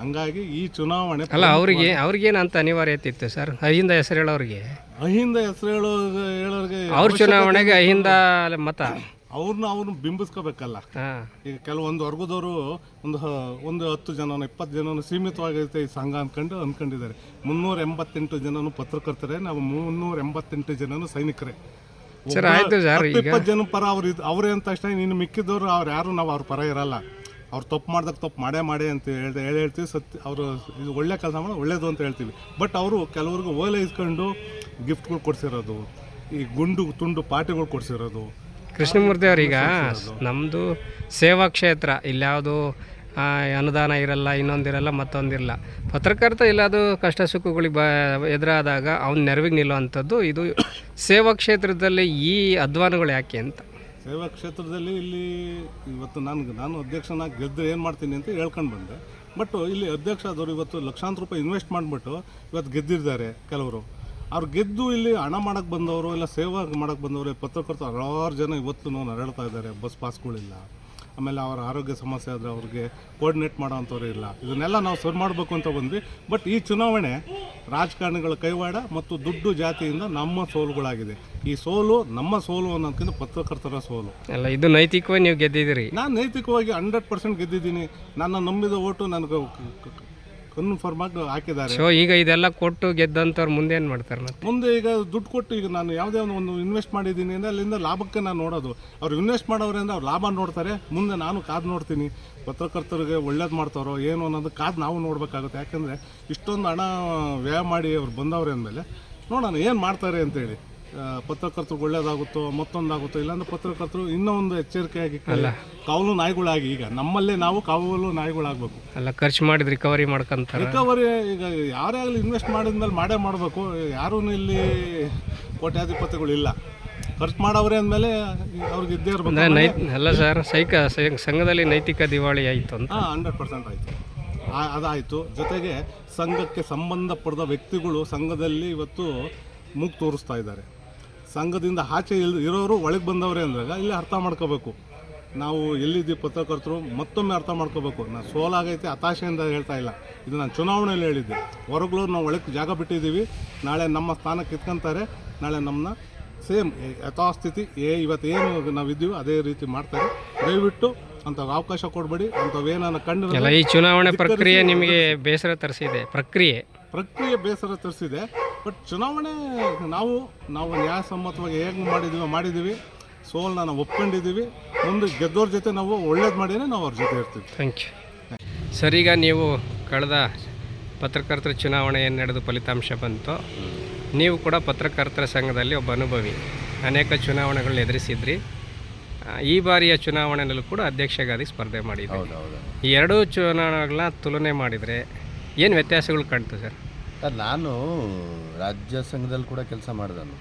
ಹಂಗಾಗಿ ಈ ಚುನಾವಣೆ ಅಲ್ಲ ಅವರಿಗೆ ಅವ್ರಿಗೇನು ಅಂತ ಅನಿವಾರ್ಯತೆ ಇತ್ತು ಸರ್? ಅಹಿಂದ ಹೆಸರು ಹೇಳೋರಿಗೆ? ಅಹಿಂದ ಹೆಸರು ಹೇಳೋ ಹೇಳೋರಿಗೆ ಅವ್ರ ಚುನಾವಣೆಗೆ ಅಹಿಂದ ಮತ. ಅವ್ರನ್ನ ಅವ್ರನ್ನ ಬಿಂಬಿಸ್ಕೋಬೇಕಲ್ಲ. ಈಗ ಕೆಲವೊಂದು ವರ್ಗದವರು ಒಂದು ಒಂದು ಹತ್ತು ಜನನ ಇಪ್ಪತ್ತು ಜನನು ಸೀಮಿತವಾಗೈತೆ ಈ ಸಂಘ ಅಂದ್ಕೊಂಡು ಅಂದ್ಕೊಂಡಿದ್ದಾರೆ ಮುನ್ನೂರ ಎಂಬತ್ತೆಂಟು ಜನನು ಪತ್ರಕರ್ತರೆ ನಾವು ಮುನ್ನೂರ ಎಂಬತ್ತೆಂಟು ಜನನು ಸೈನಿಕರೇ. ಸರ್, ಆಯ್ತು ಸರ್, ಈಗ- ಇಪ್ಪತ್ತು ಜನ ಪರ ಅವ್ರು ಇದು ಅವರೇ ಅಂತ ಅಷ್ಟೇ ನೀನು ಮಿಕ್ಕಿದವರು ಅವ್ರು ಯಾರು ನಾವು ಅವ್ರ ಪರ ಇರಲ್ಲ. ಅವ್ರು ತಪ್ಪು ಮಾಡ್ದಾಗ ತಪ್ಪು ಮಾಡೇ ಮಾಡಿ ಅಂತ ಹೇಳ್ದೆ ಹೇಳಿ ಹೇಳ್ತೀವಿ ಸತ್ಯ ಅವರು ಇದು ಒಳ್ಳೆ ಕೆಲಸ ಮಾಡೋದು ಒಳ್ಳೇದು ಅಂತ ಹೇಳ್ತೀವಿ. ಬಟ್ ಅವರು ಕೆಲವ್ರಿಗೆ ಓಲೈಸ್ಕೊಂಡು ಗಿಫ್ಟ್ಗಳು ಕೊಡ್ಸಿರೋದು ಈ ಗುಂಡು ತುಂಡು ಪಾರ್ಟಿಗಳು ಕೊಡ್ಸಿರೋದು ಕೃಷ್ಣಮೂರ್ತಿ ಅವ್ರೀಗ ನಮ್ಮದು ಸೇವಾ ಕ್ಷೇತ್ರ. ಇಲ್ಯಾವುದು ಅನುದಾನ ಇರಲ್ಲ ಇನ್ನೊಂದಿರಲ್ಲ ಮತ್ತೊಂದಿರಲ್ಲ ಪತ್ರಕರ್ತ ಇಲ್ಲದು ಕಷ್ಟ ಸುಖಗಳಿಗೆ ಬ ಎದುರಾದಾಗ ಅವ್ನ ನೆರವಿಗೆ ನಿಲ್ಲುವಂಥದ್ದು ಇದು ಸೇವಾ ಕ್ಷೇತ್ರದಲ್ಲಿ ಈ ಅಧ್ವಾನಗಳು ಯಾಕೆ ಅಂತ. ಸೇವಾ ಕ್ಷೇತ್ರದಲ್ಲಿ ಇಲ್ಲಿ ಇವತ್ತು ನಾನು ನಾನು ಅಧ್ಯಕ್ಷನಾಗಿ ಗೆದ್ದು ಏನು ಮಾಡ್ತೀನಿ ಅಂತ ಹೇಳ್ಕೊಂಡು ಬಂದೆ. ಬಟ್ ಇಲ್ಲಿ ಅಧ್ಯಕ್ಷ ಆದವರು ಇವತ್ತು ಲಕ್ಷಾಂತರ ರೂಪಾಯಿ ಇನ್ವೆಸ್ಟ್ ಮಾಡಿಬಿಟ್ಟು ಇವತ್ತು ಗೆದ್ದಿದ್ದಾರೆ ಕೆಲವರು. ಅವ್ರು ಗೆದ್ದು ಇಲ್ಲಿ ಹಣ ಮಾಡಕ್ಕೆ ಬಂದವರು ಇಲ್ಲ ಸೇವಾ ಮಾಡಕ್ಕೆ ಬಂದವರು ಪತ್ರಕರ್ತರು ಹಲವಾರು ಜನ ಇವತ್ತು ನರಳ್ತಾ ಇದ್ದಾರೆ ಬಸ್ ಪಾಸ್ಗಳಿಲ್ಲ. ಆಮೇಲೆ ಅವರ ಆರೋಗ್ಯ ಸಮಸ್ಯೆ ಆದರೆ ಅವ್ರಿಗೆ ಕೋರ್ಡಿನೇಟ್ ಮಾಡೋವಂಥವ್ರು ಇಲ್ಲ. ಇದನ್ನೆಲ್ಲ ನಾವು ಸರಿ ಮಾಡಬೇಕು ಅಂತ ಬಂದ್ವಿ. ಬಟ್ ಈ ಚುನಾವಣೆ ರಾಜಕಾರಣಿಗಳ ಕೈವಾಡ ಮತ್ತು ದುಡ್ಡು ಜಾತಿಯಿಂದ ನಮ್ಮ ಸೋಲುಗಳಾಗಿದೆ. ಈ ಸೋಲು ನಮ್ಮ ಸೋಲು ಅನ್ನೋದಕ್ಕಿಂತ ಪತ್ರಕರ್ತರ ಸೋಲು. ಅಲ್ಲ ಇದು ನೈತಿಕವಾಗಿ ನೀವು ಗೆದ್ದಿದ್ದೀರಿ. ನಾನು ನೈತಿಕವಾಗಿ ಹಂಡ್ರೆಡ್ ಪರ್ಸೆಂಟ್ ಗೆದ್ದಿದ್ದೀನಿ. ನನ್ನ ನಂಬಿದ ಓಟು ನನಗೆ ಕನ್ಫರ್ಮ್ ಆಗಿ ಹಾಕಿದ್ದಾರೆ. ಸೊ ಈಗ ಇದೆಲ್ಲ ಕೊಟ್ಟು ಗೆದ್ದಂಥವ್ರು ಮುಂದೆ ಏನು ಮಾಡ್ತಾರೆ ಮತ್ತೆ? ಮುಂದೆ ಈಗ ದುಡ್ಡು ಕೊಟ್ಟು ಈಗ ನಾನು ಯಾವುದೇ ಒಂದು ಒಂದು ಇನ್ವೆಸ್ಟ್ ಮಾಡಿದ್ದೀನಿ ಅಂದರೆ ಅಲ್ಲಿಂದ ಲಾಭಕ್ಕೆ ನಾನು ನೋಡೋದು. ಅವ್ರು ಇನ್ವೆಸ್ಟ್ ಮಾಡೋರಿಂದ ಅವ್ರು ಲಾಭ ನೋಡ್ತಾರೆ. ಮುಂದೆ ನಾನು ಕಾದು ನೋಡ್ತೀನಿ. ಪತ್ರಕರ್ತರಿಗೆ ಒಳ್ಳೇದು ಮಾಡ್ತಾರೋ ಏನು ಅನ್ನೋದು ಕಾದು ನಾವು ನೋಡಬೇಕಾಗುತ್ತೆ. ಯಾಕೆಂದರೆ ಇಷ್ಟೊಂದು ಹಣ ವ್ಯಯ ಮಾಡಿ ಅವ್ರು ಬಂದವ್ರೆ ಅಂದಮೇಲೆ ನೋಡೋಣ ಏನು ಮಾಡ್ತಾರೆ ಅಂತೇಳಿ. ಆ, ಪತ್ರಕರ್ತರಿಗೆ ಒಳ್ಳೇದಾಗುತ್ತೋ ಮತ್ತೊಂದಾಗುತ್ತೋ ಇಲ್ಲಾಂದ್ರೆ ಪತ್ರಕರ್ತರು ಇನ್ನೂ ಒಂದು ಎಚ್ಚರಿಕೆಯಾಗಿ ಕಾವಲು ನಾಯಿಗಳಾಗಿ ಈಗ. ನಮ್ಮಲ್ಲೇ ನಾವು ಕಾವಲು ನಾಯಿಗಳಾಗಬೇಕು. ಅಲ್ಲ ಖರ್ಚು ಮಾಡಿದ ರಿಕವರಿ ಮಾಡ್ಕೊಂತ ರಿಕವರಿ ಈಗ ಯಾರೇ ಆಗಲಿ ಇನ್ವೆಸ್ಟ್ ಮಾಡಿದ್ಮೇಲೆ ಮಾಡೇ ಮಾಡಬೇಕು. ಯಾರೂ ಇಲ್ಲಿ ಕೋಟ್ಯಾಧಿಪತಿಗಳು ಇಲ್ಲ. ಖರ್ಚು ಮಾಡವ್ರೆ ಅಂದಮೇಲೆ ಅವ್ರಿಗೆ ಇದ್ದೇ ಇರಬೇಕು. ನೈ ಅಲ್ಲ ಸರ್ ಸೈಕ ಸಂಘದಲ್ಲಿ ನೈತಿಕ ದಿವಾಳಿ ಆಯಿತು ಅಂತ? ಹಾಂ ಹಂಡ್ರೆಡ್ ಪರ್ಸೆಂಟ್ ಆಯಿತು. ಅದಾಯಿತು. ಜೊತೆಗೆ ಸಂಘಕ್ಕೆ ಸಂಬಂಧಪಟ್ಟ ವ್ಯಕ್ತಿಗಳು ಸಂಘದಲ್ಲಿ ಇವತ್ತು ಮೂಗು ತೋರಿಸ್ತಾ ಇದ್ದಾರೆ. ಸಂಘದಿಂದ ಆಚೆ ಇಲ್ ಇರೋರು ಒಳಗೆ ಬಂದವ್ರೆ ಅಂದಾಗ ಇಲ್ಲಿ ಅರ್ಥ ಮಾಡ್ಕೋಬೇಕು. ನಾವು ಎಲ್ಲಿದ್ದೀವಿ ಪತ್ರಕರ್ತರು ಮತ್ತೊಮ್ಮೆ ಅರ್ಥ ಮಾಡ್ಕೋಬೇಕು. ನಾನು ಸೋಲಾಗೈತೆ ಹತಾಶೆಯಿಂದ ಹೇಳ್ತಾ ಇಲ್ಲ. ಇದು ನಾನು ಚುನಾವಣೆಯಲ್ಲಿ ಹೇಳಿದ್ದೆ. ಹೊರಗ್ಲೂ ನಾವು ಒಳಗೆ ಜಾಗ ಬಿಟ್ಟಿದ್ದೀವಿ. ನಾಳೆ ನಮ್ಮ ಸ್ಥಾನಕ್ಕೆ ಕಿತ್ಕೊಂತಾರೆ ನಾಳೆ ನಮ್ಮನ್ನ ಸೇಮ್ ಯಥಾಸ್ಥಿತಿ ಏ ಇವತ್ತು ಏನು ನಾವಿದ್ದೀವಿ ಅದೇ ರೀತಿ ಮಾಡ್ತಾರೆ. ದಯವಿಟ್ಟು ಅಂತ ಅವಕಾಶ ಕೊಡಬೇಡಿ. ಅಂಥವೇನ ಕಂಡು ಈ ಚುನಾವಣೆ ಪ್ರಕ್ರಿಯೆ ನಿಮಗೆ ಬೇಸರ ತರಿಸಿದೆ. ಪ್ರಕ್ರಿಯೆ. ಪ್ರಕ್ರಿಯೆ ಬೇಸರ ತರಿಸಿದೆ. ಬಟ್ ಚುನಾವಣೆ ನಾವು ನಾವು ನ್ಯಾಯಸಮ್ಮತವಾಗಿ ಹೇಗೆ ಮಾಡಿದ್ವಿ ಮಾಡಿದ್ದೀವಿ ಸೋಲ್ ನಾವು ಒಪ್ಕೊಂಡಿದ್ದೀವಿ ಮುಂದೆ ಗೆದ್ದೋರ ಜೊತೆ ನಾವು ಒಳ್ಳೇದು ಮಾಡಿದ್ರೆ ನಾವು ಅವ್ರ ಜೊತೆ ಇರ್ತೀವಿ. ಥ್ಯಾಂಕ್ ಯು ಸರ್ ಈಗ ನೀವು ಕಳೆದ ಪತ್ರಕರ್ತರ ಚುನಾವಣೆ ಏನು ನಡೆದು ಫಲಿತಾಂಶ ಬಂತು. ನೀವು ಕೂಡ ಪತ್ರಕರ್ತರ ಸಂಘದಲ್ಲಿ ಒಬ್ಬ ಅನುಭವಿ ಅನೇಕ ಚುನಾವಣೆಗಳನ್ನ ಎದುರಿಸಿದ್ರಿ. ಈ ಬಾರಿಯ ಚುನಾವಣೆಯಲ್ಲೂ ಕೂಡ ಅಧ್ಯಕ್ಷಗಾದಿ ಸ್ಪರ್ಧೆ ಮಾಡಿದ್ರಿ. ಈ ಎರಡೂ ಚುನಾವಣೆಗಳನ್ನ ತುಲನೆ ಮಾಡಿದರೆ ಏನು ವ್ಯತ್ಯಾಸಗಳು ಕಾಣ್ತು ಸರ್? ಸರ್, ನಾನು ರಾಜ್ಯ ಸಂಘದಲ್ಲಿ ಕೂಡ ಕೆಲಸ ಮಾಡಿದನು.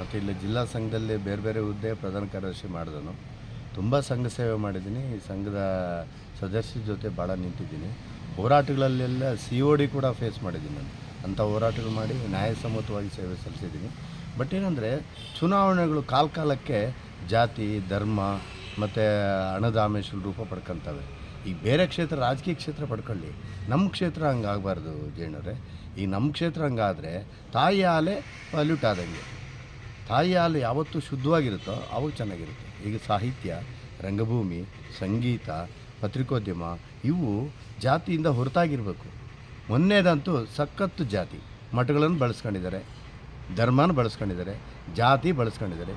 ಮತ್ತು ಇಲ್ಲಿ ಜಿಲ್ಲಾ ಸಂಘದಲ್ಲಿ ಬೇರೆ ಬೇರೆ ಹುದ್ದೆ ಪ್ರಧಾನ ಕಾರ್ಯದರ್ಶಿ ಮಾಡಿದನು. ತುಂಬ ಸಂಘ ಸೇವೆ ಮಾಡಿದ್ದೀನಿ. ಈ ಸಂಘದ ಸದಸ್ಯರ ಜೊತೆ ಭಾಳ ನಿಂತಿದ್ದೀನಿ. ಹೋರಾಟಗಳಲ್ಲೆಲ್ಲ ಸಿ ಒ ಡಿ ಕೂಡ ಫೇಸ್ ಮಾಡಿದ್ದೀನಿ ನಾನು. ಅಂಥ ಹೋರಾಟಗಳು ಮಾಡಿ ನ್ಯಾಯಸಮ್ಮತವಾಗಿ ಸೇವೆ ಸಲ್ಲಿಸಿದ್ದೀನಿ. ಬಟ್ ಏನಂದರೆ, ಚುನಾವಣೆಗಳು ಕಾಲ ಕಾಲಕ್ಕೆ ಜಾತಿ, ಧರ್ಮ ಮತ್ತು ಹಣದ ಆಮಿಷಗಳು ರೂಪ ಪಡ್ಕೊತವೆ. ಈಗ ಬೇರೆ ಕ್ಷೇತ್ರ, ರಾಜಕೀಯ ಕ್ಷೇತ್ರ ಪಡ್ಕೊಳ್ಳಿ. ನಮ್ಮ ಕ್ಷೇತ್ರ ಹಂಗಾಗಬಾರ್ದು ಜೇಣವ್ರೆ ಈಗ ನಮ್ಮ ಕ್ಷೇತ್ರ ಹಂಗಾದರೆ ತಾಯಿ ಹಾಲೆ ಪಲ್ಯೂಟ್ ಆದಂಗೆ. ತಾಯಿ ಹಾಲು ಯಾವತ್ತೂ ಶುದ್ಧವಾಗಿರುತ್ತೋ ಅವು ಚೆನ್ನಾಗಿರುತ್ತೆ. ಈಗ ಸಾಹಿತ್ಯ, ರಂಗಭೂಮಿ, ಸಂಗೀತ, ಪತ್ರಿಕೋದ್ಯಮ ಇವು ಜಾತಿಯಿಂದ ಹೊರತಾಗಿರಬೇಕು. ಮೊನ್ನೆದಂತೂ ಸಖತ್ತು ಜಾತಿ. ಮಠಗಳನ್ನು ಬಳಸ್ಕೊಂಡಿದ್ದಾರೆ, ಧರ್ಮನ ಬಳಸ್ಕೊಂಡಿದ್ದಾರೆ, ಜಾತಿ ಬಳಸ್ಕೊಂಡಿದ್ದಾರೆ.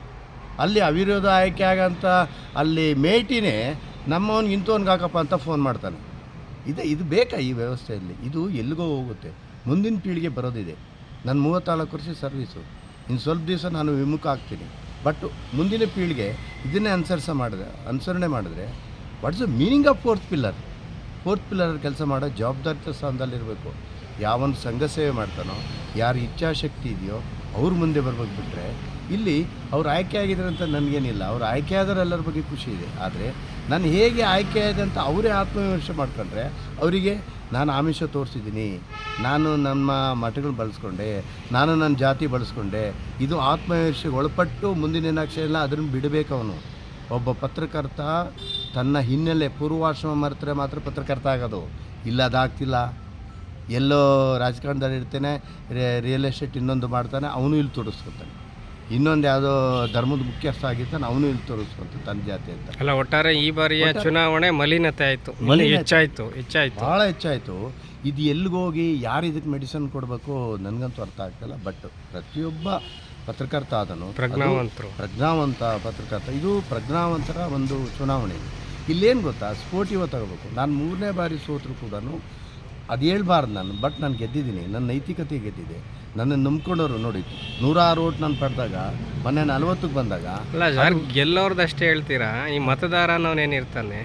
ಅಲ್ಲಿ ಅವಿರೋಧ ಆಯ್ಕೆ ಆಗಂಥ ಅಲ್ಲಿ ಮೇಟಿನೇ ನಮ್ಮವನಿಗೆ ಇಂಥವ್ನಿಗೆ ಹಾಕಪ್ಪ ಅಂತ ಫೋನ್ ಮಾಡ್ತಾನೆ. ಇದೆ, ಇದು ಬೇಕಾ ಈ ವ್ಯವಸ್ಥೆಯಲ್ಲಿ? ಇದು ಎಲ್ಲಿಗೋ ಹೋಗುತ್ತೆ. ಮುಂದಿನ ಪೀಳಿಗೆ ಬರೋದಿದೆ. ನನ್ನ ಮೂವತ್ತ್ನಾಲ್ಕು ವರ್ಷ ಸರ್ವೀಸು ಇನ್ನು ಸ್ವಲ್ಪ ದಿವಸ ನಾನು ವಿಮುಖ ಆಗ್ತೀನಿ. ಬಟ್ ಮುಂದಿನ ಪೀಳಿಗೆ ಇದನ್ನೇ ಅನುಸರಿಸ ಮಾಡಿದ್ರೆ, ಅನುಸರಣೆ ಮಾಡಿದ್ರೆ what's the meaning of fourth pillar fourth pillar ಕೆಲಸ ಮಾಡೋ ಜವಾಬ್ದಾರಿತ ಸ್ಥಾನದಲ್ಲಿರಬೇಕು ಯಾವನು ಸಂಘ ಸೇವೆ ಮಾಡ್ತಾನೋ, ಯಾರ ಇಚ್ಛಾಶಕ್ತಿ ಇದೆಯೋ, ಅವ್ರ ಮುಂದೆ ಬರ್ಬೇಕು ಬಿಟ್ಟರೆ ಇಲ್ಲಿ ಅವ್ರು ಆಯ್ಕೆ ಆಗಿದ್ದಾರೆ ಅಂತ ನನಗೇನಿಲ್ಲ. ಅವ್ರು ಆಯ್ಕೆ ಆದರೆ ಎಲ್ಲರ ಬಗ್ಗೆ ಖುಷಿ ಇದೆ. ಆದರೆ, ನಾನು ಹೇಗೆ ಆಯ್ಕೆ ಆಗಿದೆ ಅಂತ ಅವರೇ ಆತ್ಮವಿಮರ್ಶೆ ಮಾಡ್ಕೊಂಡ್ರೆ, ಅವರಿಗೆ ನಾನು ಆಮಿಷ ತೋರಿಸಿದ್ದೀನಿ. ನಾನು ನಮ್ಮ ಮಠಗಳು ಬಳಸ್ಕೊಂಡೆ. ನಾನು ನನ್ನ ಜಾತಿ ಬಳಸ್ಕೊಂಡೆ. ಇದು ಆತ್ಮವಿಮರ್ಶೆಗೆ ಒಳಪಟ್ಟು ಮುಂದಿನ ದಿನಾಕ್ಷೆಲ್ಲ ಅದನ್ನು ಬಿಡಬೇಕು ಅವನು. ಒಬ್ಬ ಪತ್ರಕರ್ತ ತನ್ನ ಹಿನ್ನೆಲೆ ಪೂರ್ವಾಶ್ರಮ ಮರೆತರೆ ಮಾತ್ರ ಪತ್ರಕರ್ತ ಆಗೋದು. ಇಲ್ಲ, ಅದಾಗ್ತಿಲ್ಲ. ಎಲ್ಲೋ ರಾಜಕಾರಣದಲ್ಲಿ ಇರ್ತೇನೆ ರಿಯಲ್ ಎಸ್ಟೇಟ್ ಇನ್ನೊಂದು ಮಾಡ್ತಾನೆ, ಅವನು ಇಲ್ಲಿ ತೋರಿಸ್ಕೊತಾನೆ. ಇನ್ನೊಂದು ಯಾವುದೋ ಧರ್ಮದ ಮುಖ್ಯಸ್ಥ ಆಗಿರ್ತಾನೆ ಅವನು ಇಲ್ಲಿ ತೋರಿಸ್ಕೊಂತ ತನ್ನ ಜಾತಿ ಅಂತ. ಅಲ್ಲ ಒಟ್ಟಾರೆ ಈ ಬಾರಿಯ ಚುನಾವಣೆ ಮಲಿನತೆ ಆಯಿತು. ಹೆಚ್ಚಾಯಿತು ಹೆಚ್ಚಾಯಿತು. ಭಾಳ ಹೆಚ್ಚಾಯಿತು. ಇದು ಎಲ್ಲಿಗೋಗಿ ಯಾರು ಇದಕ್ಕೆ ಮೆಡಿಸಿನ್ ಕೊಡಬೇಕು ನನಗಂತೂ ಅರ್ಥ ಆಗ್ತಿಲ್ಲ. ಬಟ್ ಪ್ರತಿಯೊಬ್ಬ ಪತ್ರಕರ್ತ ಆದನು ಪ್ರಜ್ಞಾವಂತರು. ಪ್ರಜ್ಞಾವಂತ ಪತ್ರಕರ್ತ. ಇದು ಪ್ರಜ್ಞಾವಂತರ ಒಂದು ಚುನಾವಣೆ. ಇಲ್ಲೇನು ಗೊತ್ತಾ? ಸ್ಪೋರ್ಟಿವ ತಗೋಬೇಕು. ನಾನು ಮೂರನೇ ಬಾರಿ ಸೋತರು ಕೂಡ ಅದು ಹೇಳ್ಬಾರ್ದು ನಾನು ಬಟ್ ನಾನು ಗೆದ್ದಿದ್ದೀನಿ. ನನ್ನ ನೈತಿಕತೆ ಗೆದ್ದಿದೆ. ನನ್ನನ್ನು ನಂಬ್ಕೊಂಡವರು ನೋಡಿ ನೂರಾರು ಓಟ್ ನಾನು ಪಡೆದಾಗ ಮೊನ್ನೆ ನಲ್ವತ್ತಕ್ಕೆ ಬಂದಾಗ ಅಲ್ಲ ಸರ್ ಗೆಲ್ಲೋರ್ದಷ್ಟೇ ಹೇಳ್ತೀರಾ? ಈ ಮತದಾರ ಅನ್ನೋನೇನಿರ್ತಾನೆ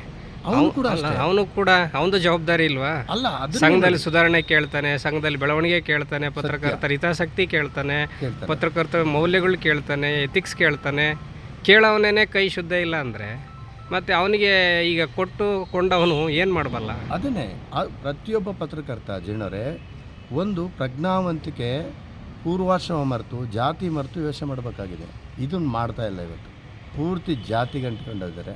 ಅವನು ಕೂಡ ಅವನು ಕೂಡ ಅವನದು ಜವಾಬ್ದಾರಿ ಇಲ್ವಾ? ಅಲ್ಲ ಸಂಘದಲ್ಲಿ ಸುಧಾರಣೆ ಕೇಳ್ತಾನೆ ಸಂಘದಲ್ಲಿ ಬೆಳವಣಿಗೆ ಕೇಳ್ತಾನೆ ಪತ್ರಕರ್ತರ ಹಿತಾಸಕ್ತಿ ಕೇಳ್ತಾನೆ ಕೇಳ್ತಾನೆ. ಪತ್ರಕರ್ತರ ಮೌಲ್ಯಗಳು ಕೇಳ್ತಾನೆ ಎಥಿಕ್ಸ್ ಕೇಳ್ತಾನೆ. ಕೇಳವನೇನೆ ಕೈ ಶುದ್ಧ ಇಲ್ಲ ಅಂದರೆ? ಮತ್ತೆ ಅವನಿಗೆ ಈಗ ಕೊಟ್ಟು ಕೊಂಡವನು ಏನು ಮಾಡಬಲ್ಲ? ಅದನ್ನೇ ಆ ಪ್ರತಿಯೊಬ್ಬ ಪತ್ರಕರ್ತ ಜೀರ್ಣರೇ ಒಂದು ಪ್ರಜ್ಞಾವಂತಿಕೆ ಪೂರ್ವಾಶ್ರಮ ಮರೆತು ಜಾತಿ ಮರೆತು ಯೋಚನೆ ಮಾಡಬೇಕಾಗಿದೆ. ಇದನ್ನು ಮಾಡ್ತಾ ಇಲ್ಲ ಇವತ್ತು. ಪೂರ್ತಿ ಜಾತಿಗೆ ಅಂಟ್ಕೊಂಡಿದ್ದಾರೆ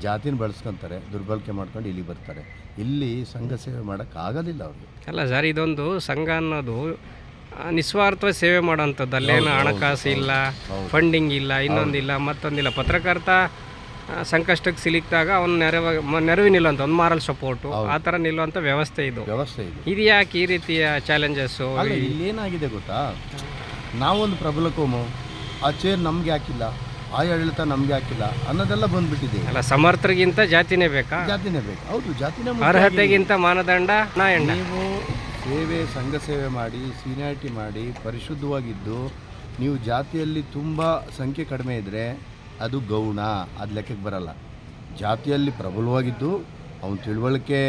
ಜಾತಿನ ಬಳಸ್ಕೊತಾರೆ ದುರ್ಬಳಕೆ ಮಾಡ್ಕೊಂಡು ಇಲ್ಲಿ ಬರ್ತಾರೆ. ಇಲ್ಲಿ ಸಂಘ ಸೇವೆ ಮಾಡೋಕ್ಕಾಗೋದಿಲ್ಲ ಅವ್ರಿಗೆ. ಅಲ್ಲ ಸರ್ ಇದೊಂದು ಸಂಘ ಅನ್ನೋದು ಆ, ನಿಸ್ವಾರ್ಥ ಸೇವೆ ಮಾಡೋಂಥದ್ದು ಅಲ್ಲೇನು ಹಣಕಾಸು ಇಲ್ಲ ಫಂಡಿಂಗ್ ಇಲ್ಲ ಇನ್ನೊಂದಿಲ್ಲ ಮತ್ತೊಂದಿಲ್ಲ. ಪತ್ರಕರ್ತ ಸಂಕಷ್ಟಕ್ಕೆ ಸಿಲುಕಿದಾಗ ಅವನು ನೆರವಾಗಿ ನೆರವು ನಿಲ್ಲುವಂಥ ಒಂದು ಮಾರಲ್ ಸಪೋರ್ಟು ಆ ಥರ ನಿಲ್ಲುವಂಥ ವ್ಯವಸ್ಥೆ ಇದು. ವ್ಯವಸ್ಥೆ ಇದೆ. ಇದು ಯಾಕೆ ಈ ರೀತಿಯ ಚಾಲೆಂಜಸ್ಸು ಅಲ್ಲ ಇಲ್ಲೇನಾಗಿದೆ ಗೊತ್ತಾ? ನಾವೊಂದು ಪ್ರಬಲ ಕೋಮು ಆ ಚೇರ್ ನಮಗೆ ಹಾಕಿಲ್ಲ ಆ ಆಡಳಿತ ನಮಗೆ ಹಾಕಿಲ್ಲ ಅನ್ನೋದೆಲ್ಲ ಬಂದ್ಬಿಟ್ಟಿದೆ. ಅಲ್ಲ ಸಮರ್ಥರಿಗಿಂತ ಜಾತಿನೇ ಬೇಕಾ? ಜಾತಿನೇ ಬೇಕು. ಹೌದು ಜಾತಿನೇ ಮುಖ್ಯ ಅರ್ಹತೆಗಿಂತ ಮಾನದಂಡ ನಾ ಎಂಡ ನೀವು ಸೇವೆ ಸಂಘ ಸೇವೆ ಮಾಡಿ ಸೀನಿಯಾರಿಟಿ ಮಾಡಿ ಪರಿಶುದ್ಧವಾಗಿದ್ದು ನೀವು ಜಾತಿಯಲ್ಲಿ ತುಂಬ ಸಂಖ್ಯೆ ಕಡಿಮೆ ಇದ್ದರೆ ಅದು ಗೌಣ ಅದು ಲೆಕ್ಕಕ್ಕೆ ಬರಲ್ಲ. ಜಾತಿಯಲ್ಲಿ ಪ್ರಬಲವಾಗಿದ್ದು ಅವನು ತಿಳುವಳಿಕೆ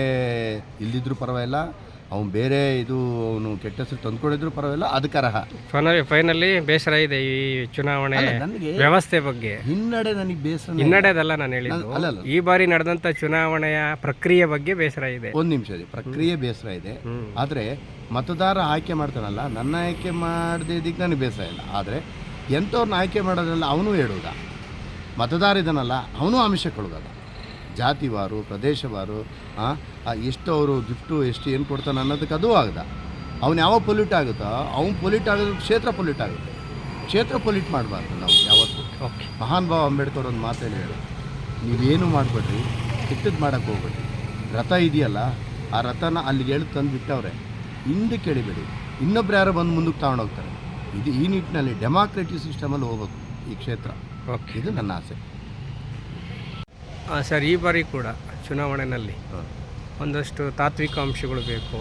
ಇಲ್ದಿದ್ರೂ ಪರವಾಗಿಲ್ಲ ಅವನು ಬೇರೆ ಇದು ಅವನು ಕೆಟ್ಟ ಹೆಸರು ತಂದ್ಕೊಂಡಿದ್ರು ಪರವಾಗಿಲ್ಲ ಅದಕ್ಕೆ ಅರ್ಹ. ಫೈನಲಿ ಬೇಸರ ಇದೆ ಈ ಚುನಾವಣೆ ವ್ಯವಸ್ಥೆ ಬಗ್ಗೆ. ಹಿನ್ನಡೆ ನನಗೆ ಬೇಸರ ಹಿನ್ನಡೆದಲ್ಲ ನಾನು ಹೇಳಿದ್ದು. ಈ ಬಾರಿ ನಡೆದಂತ ಚುನಾವಣೆಯ ಪ್ರಕ್ರಿಯೆ ಬಗ್ಗೆ ಬೇಸರ ಇದೆ. ಒಂದು ನಿಮಿಷ ಇದೆ. ಪ್ರಕ್ರಿಯೆ ಬೇಸರ ಇದೆ. ಆದರೆ ಮತದಾರ ಆಯ್ಕೆ ಮಾಡ್ತಾನಲ್ಲ ನನ್ನ ಆಯ್ಕೆ ಮಾಡ್ದೆ ಇದಕ್ಕೆ ನನಗೆ ಬೇಸರ ಇಲ್ಲ. ಆದರೆ ಎಂಥವ್ರನ್ನ ಆಯ್ಕೆ ಮಾಡೋದ್ರಲ್ಲ ಅವನು ಹೇಳುವುದ ಮತದಾರ ಇದನ್ನಲ್ಲ ಅವನು ಆಮಿಷ ಕೊಡೋದಲ್ಲ ಜಾತಿವಾರು ಪ್ರದೇಶವಾರು ಎಷ್ಟು ಅವರು ಗಿಫ್ಟು ಎಷ್ಟು ಏನು ಕೊಡ್ತಾನೆ ಅನ್ನೋದಕ್ಕೆ ಅದು ಆಗದ. ಅವ್ನು ಯಾವ ಪೊಲ್ಯೂಟ್ ಆಗುತ್ತೋ ಅವ್ನು ಪೊಲ್ಯೂಟ್ ಆಗೋದು ಕ್ಷೇತ್ರ ಪೊಲ್ಯೂಟ್ ಆಗುತ್ತೆ. ಕ್ಷೇತ್ರ ಪೊಲ್ಯೂಟ್ ಮಾಡಬಾರ್ದು ನಾವು ಯಾವತ್ತೂ. ಮಹಾನ್ ಭಾವ ಅಂಬೇಡ್ಕರ್ ಒಂದು ಮಾತೇನು ಹೇಳಿ ನೀವೇನು ಮಾಡಬೇಡ್ರಿ ಕೆಟ್ಟದ್ದು ಮಾಡೋಕ್ಕೆ ಹೋಗ್ಬೇಡ್ರಿ. ರಥ ಇದೆಯಲ್ಲ ಆ ರಥನ ಅಲ್ಲಿಗೆ ಹೇಳಿ ತಂದು ಬಿಟ್ಟವ್ರೆ. ಹಿಂದೆ ಕೇಳಿಬೇಡಿ. ಇನ್ನೊಬ್ರು ಯಾರೋ ಬಂದು ಮುಂದಕ್ಕೆ ತಗೊಂಡೋಗ್ತಾರೆ ಇದು ಈ ನಿಟ್ಟಿನಲ್ಲಿ ಡೆಮಾಕ್ರೆಟಿಕ್ ಸಿಸ್ಟಮಲ್ಲಿ ಹೋಗ್ಬೇಕು ಈ ಕ್ಷೇತ್ರ. ಓಕೆ ಇದು ನನ್ನ ಆಸೆ. ಸರ್ ಈ ಬಾರಿ ಕೂಡ ಚುನಾವಣೆಯಲ್ಲಿ ಒಂದಷ್ಟು ತಾತ್ವಿಕ ಅಂಶಗಳು ಬೇಕು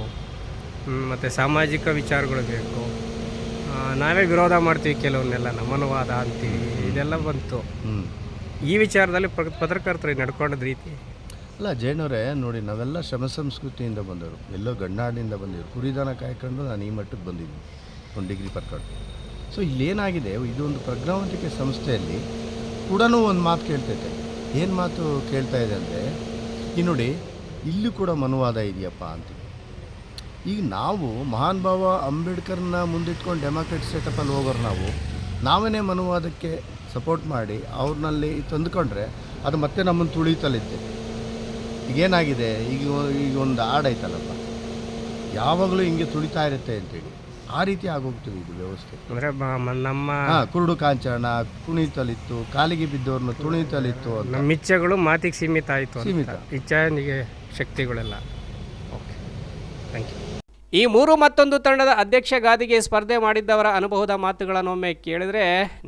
ಮತ್ತು ಸಾಮಾಜಿಕ ವಿಚಾರಗಳು ಬೇಕು. ನಾವೇ ವಿರೋಧ ಮಾಡ್ತೀವಿ ಕೆಲವನ್ನೆಲ್ಲ ನಮ್ಮನುವಾದ ಅಂತೀವಿ ಇದೆಲ್ಲ ಬಂತು. ಹ್ಞೂ ಈ ವಿಚಾರದಲ್ಲಿ ಪತ್ರಕರ್ತರಿಗೆ ಪತ್ರಕರ್ತರು ನಡ್ಕೊಂಡದ ರೀತಿ? ಅಲ್ಲ ಜೈನವರೇ ನೋಡಿ ನಾವೆಲ್ಲ ಶ್ರಮ ಸಂಸ್ಕೃತಿಯಿಂದ ಬಂದವರು. ಎಲ್ಲೋ ಗಂಡಾಡಿನಿಂದ ಬಂದಿದ್ರು ಕುರಿದಾನ ಕಾಯ್ಕೊಂಡು ನಾನು ಈ ಮಟ್ಟಕ್ಕೆ ಬಂದಿದ್ದೀನಿ. ಒಂದು ಡಿಗ್ರಿ ಪಡ್ಕೊಂಡು ಸೊ ಇಲ್ಲೇನಾಗಿದೆ ಇದೊಂದು ಪ್ರಜ್ಞಾವಂತಿಕೆ ಸಂಸ್ಥೆಯಲ್ಲಿ ಕೂಡ ಒಂದು ಮಾತು ಕೇಳ್ತೈತೆ. ಏನು ಮಾತು ಕೇಳ್ತಾ ಇದೆ ಅಂದರೆ, ಈ ನೋಡಿ, ಇಲ್ಲೂ ಕೂಡ ಮನುವಾದ ಇದೆಯಪ್ಪ ಅಂತ ಈಗ ನಾವು ಮಹಾನ್ ಭಾವ ಅಂಬೇಡ್ಕರ್ನ ಮುಂದಿಟ್ಕೊಂಡು ಡೆಮಾಕ್ರೆಟ್ ಸೆಟಪಲ್ಲಿ ಹೋಗೋರು ನಾವು ನಾವೇ ಮನುವಾದಕ್ಕೆ ಸಪೋರ್ಟ್ ಮಾಡಿ ಅವ್ರನ್ನಲ್ಲಿ ತಂದುಕೊಂಡ್ರೆ ಅದು ಮತ್ತೆ ನಮ್ಮನ್ನು ತುಳಿತಲಿದ್ದೆ ಈಗೇನಾಗಿದೆ ಈಗ ಈಗ ಒಂದು ಹಾಡೈತಲ್ಲಪ್ಪ ಯಾವಾಗಲೂ ಹಿಂಗೆ ತುಳಿತಾ ಇರುತ್ತೆ ಅಂತೇಳಿ. ಆ ರೀತಿ ಆಗೋಗ್ತದೆ ಇದು ವ್ಯವಸ್ಥೆ. ಅಂದರೆ ನಮ್ಮ ಹಾಂ ಕುರುಡು ಕಾಂಚನ ಕುಣಿತಲಿತ್ತು ಕಾಲಿಗೆ ಬಿದ್ದವ್ರನ್ನ ತುಣಿತಲಿತ್ತು ಅಂತ. ನಮ್ಮ ಇಚ್ಛೆಗಳು ಮಾತಿಗೆ ಸೀಮಿತ ಆಯಿತು ಸೀಮಿತ. ಇಚ್ಛಾನಿಗೆ ಶಕ್ತಿಗಳೆಲ್ಲ. ಓಕೆ ಥ್ಯಾಂಕ್ ಯು ಈ ಮೂರು ಮತ್ತೊಂದು ತಂಡದ ಅಧ್ಯಕ್ಷ ಗಾದಿಗೆ ಸ್ಪರ್ಧೆ ಮಾಡಿದ್ದವರ ಅನುಭವದ ಮಾತುಗಳನ್ನು ಒಮ್ಮೆ ಕೇಳಿದ್ರೆ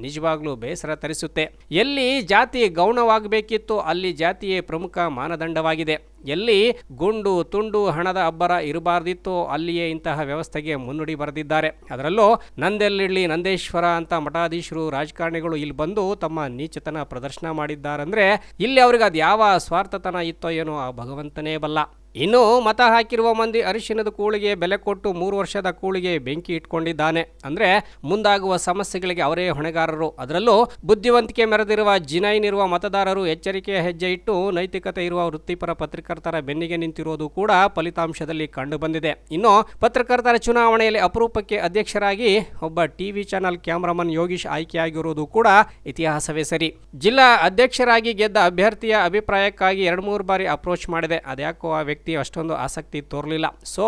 ನಿಜವಾಗ್ಲೂ ಬೇಸರ ತರಿಸುತ್ತೆ. ಎಲ್ಲಿ ಜಾತಿ ಗೌಣವಾಗಬೇಕಿತ್ತು ಅಲ್ಲಿ ಜಾತಿಯೇ ಪ್ರಮುಖ ಮಾನದಂಡವಾಗಿದೆ. ಎಲ್ಲಿ ಗುಂಡು, ತುಂಡು, ಹಣದ ಅಬ್ಬರ ಇರಬಾರ್ದಿತ್ತು ಅಲ್ಲಿಯೇ ಇಂತಹ ವ್ಯವಸ್ಥೆಗೆ ಮುನ್ನುಡಿ ಬರೆದಿದ್ದಾರೆ. ಅದರಲ್ಲೂ ನಂದೆಲ್ಲಿಳ್ಳಿ ನಂದೇಶ್ವರ ಅಂತ ಮಠಾಧೀಶರು ರಾಜಕಾರಣಿಗಳು ಇಲ್ಲಿ ಬಂದು ತಮ್ಮ ನೀಚತನ ಪ್ರದರ್ಶನ ಮಾಡಿದ್ದಾರೆಂದರೆ ಇಲ್ಲಿ ಅವ್ರಿಗೆ ಅದು ಯಾವ ಸ್ವಾರ್ಥತನ ಇತ್ತೋ ಏನೋ ಆ ಭಗವಂತನೇ ಬಲ್ಲ. ಇನ್ನು ಮತ ಹಾಕಿರುವ ಮಂದಿ ಅರಿಶಿನದ ಕೂಳಿಗೆ ಬೆಲೆ ಕೊಟ್ಟು ಮೂರು ವರ್ಷದ ಕೂಳಿಗೆ ಬೆಂಕಿ ಇಟ್ಕೊಂಡಿದ್ದಾನೆ. ಅಂದ್ರೆ ಮುಂದಾಗುವ ಸಮಸ್ಯೆಗಳಿಗೆ ಅವರೇ ಹೊಣೆಗಾರರು. ಅದರಲ್ಲೂ ಬುದ್ಧಿವಂತಿಕೆ ಮೆರೆದಿರುವ ಜಿನೈನಿರುವ ಮತದಾರರು ಎಚ್ಚರಿಕೆಯ ಹೆಜ್ಜೆ ಇಟ್ಟು ನೈತಿಕತೆ ಇರುವ ವೃತ್ತಿಪರ ಪತ್ರಕರ್ತರ ಬೆನ್ನಿಗೆ ನಿಂತಿರುವುದು ಕೂಡ ಫಲಿತಾಂಶದಲ್ಲಿ ಕಂಡುಬಂದಿದೆ. ಇನ್ನು ಪತ್ರಕರ್ತರ ಚುನಾವಣೆಯಲ್ಲಿ ಅಪರೂಪಕ್ಕೆ ಅಧ್ಯಕ್ಷರಾಗಿ ಒಬ್ಬ ಟಿವಿ ಚಾನೆಲ್ ಕ್ಯಾಮರಾಮನ್ ಯೋಗೀಶ್ ಆಯ್ಕೆಯಾಗಿರುವುದು ಕೂಡ ಇತಿಹಾಸವೇ ಸರಿ. ಜಿಲ್ಲಾ ಅಧ್ಯಕ್ಷರಾಗಿ ಗೆದ್ದ ಅಭ್ಯರ್ಥಿಯ ಅಭಿಪ್ರಾಯಕ್ಕಾಗಿ ಎರಡು ಮೂರು ಬಾರಿ ಅಪ್ರೋಚ್ ಮಾಡಿದೆ. ಅದ್ಯಾಕೋ ಆ ವ್ಯಕ್ತಿ ಅಷ್ಟೊಂದು ಆಸಕ್ತಿ ತೋರಲಿಲ್ಲ. ಸೊ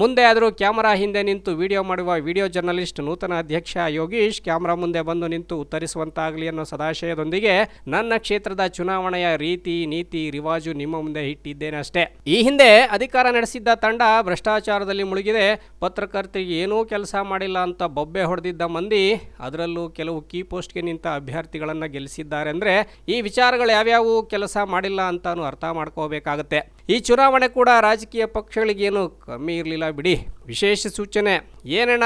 ಮುಂದೆ ಆದರೂ ಕ್ಯಾಮರಾ ಹಿಂದೆ ನಿಂತು ವಿಡಿಯೋ ಮಾಡುವ ವಿಡಿಯೋ ಜರ್ನಲಿಸ್ಟ್ ನೂತನ ಅಧ್ಯಕ್ಷ ಯೋಗೀಶ್ ಕ್ಯಾಮರಾ ಮುಂದೆ ಬಂದು ನಿಂತು ಉತ್ತರಿಸುವಂತಾಗಲಿ ಅನ್ನೋ ಸದಾಶಯದೊಂದಿಗೆ ನನ್ನ ಕ್ಷೇತ್ರದ ಚುನಾವಣೆಯ ರೀತಿ, ನೀತಿ, ರಿವಾಜು ನಿಮ್ಮ ಮುಂದೆ ಇಟ್ಟಿದ್ದೇನೆ ಅಷ್ಟೇ. ಈ ಹಿಂದೆ ಅಧಿಕಾರ ನಡೆಸಿದ್ದ ತಂಡ ಭ್ರಷ್ಟಾಚಾರದಲ್ಲಿ ಮುಳುಗಿದೆ. ಪತ್ರಕರ್ತರಿಗೆ ಏನೂ ಕೆಲಸ ಮಾಡಿಲ್ಲ ಅಂತ ಬೊಬ್ಬೆ ಹೊಡೆದಿದ್ದ ಮಂದಿ ಅದರಲ್ಲೂ ಕೆಲವು ಕೀ ಪೋಸ್ಟ್ಗೆ ನಿಂತ ಅಭ್ಯರ್ಥಿಗಳನ್ನು ಗೆಲ್ಲಿಸಿದ್ದಾರೆ ಅಂದರೆ ಈ ವಿಚಾರಗಳು ಯಾವ್ಯಾವು ಕೆಲಸ ಮಾಡಿಲ್ಲ ಅಂತಾನು ಅರ್ಥ ಮಾಡ್ಕೋಬೇಕಾಗತ್ತೆ. ಈ ಚುನಾವಣೆ ಕೂಡ ರಾಜಕೀಯ ಪಕ್ಷಗಳಿಗೇನು ಕಮ್ಮಿ ಇರಲಿಲ್ಲ ಬಿಡಿ. ವಿಶೇಷ ಸೂಚನೆ, ಏನಣ್ಣ,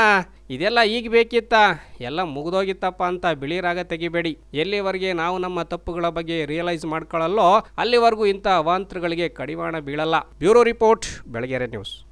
ಇದೆಲ್ಲ ಈಗ ಬೇಕಿತ್ತ? ಎಲ್ಲ ಮುಗಿದೋಗಿತ್ತಪ್ಪ ಅಂತ ಬಿಳಿ ರಾಗ ತೆಗಿಬೇಡಿ. ಎಲ್ಲಿವರೆಗೆ ನಾವು ನಮ್ಮ ತಪ್ಪುಗಳ ಬಗ್ಗೆ ರಿಯಲೈಸ್ ಮಾಡ್ಕೊಳ್ಳಲ್ಲೋ ಅಲ್ಲಿವರೆಗೂ ಇಂಥ ಅವಾಂತರಗಳಿಗೆ ಕಡಿವಾಣ ಬೀಳಲ್ಲ. Bureau report, Belagere news.